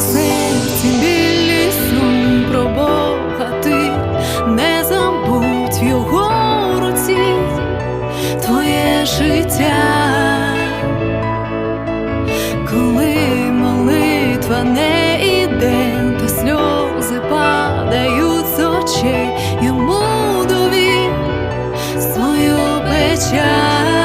Серці білі сум про Бога ти не забудь в його руці твоє життя, коли молитва не іде, та сльози падають з очей, йому довір свою печаль.